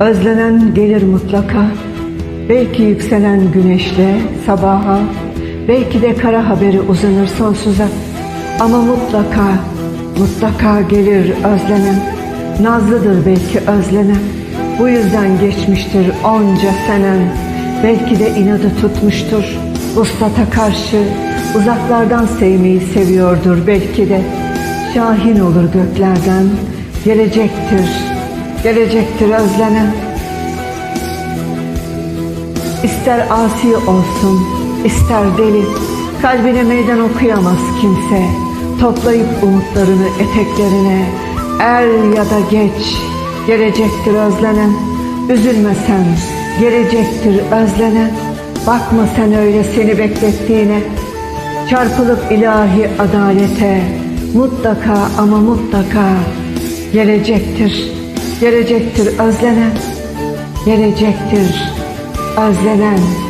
Özlenen gelir mutlaka. Belki yükselen güneşle sabaha, belki de kara haberi uzanır sonsuza. Ama mutlaka, mutlaka gelir özlenen. Nazlıdır belki özlenen. Bu yüzden geçmiştir onca senen. Belki de inadı tutmuştur. Uslata karşı uzaklardan sevmeyi seviyordur belki de. Şahin olur göklerden. Gelecektir, gelecektir özlenen. İster asi olsun, ister deli, kalbine meydan okuyamaz kimse. Toplayıp umutlarını eteklerine, er ya da geç, gelecektir özlenen. Üzülme sen, gelecektir özlenen. Bakma sen öyle seni beklettiğine, çarpılıp ilahi adalete, mutlaka ama mutlaka gelecektir, gelecektir özlenen, gelecektir özlenen.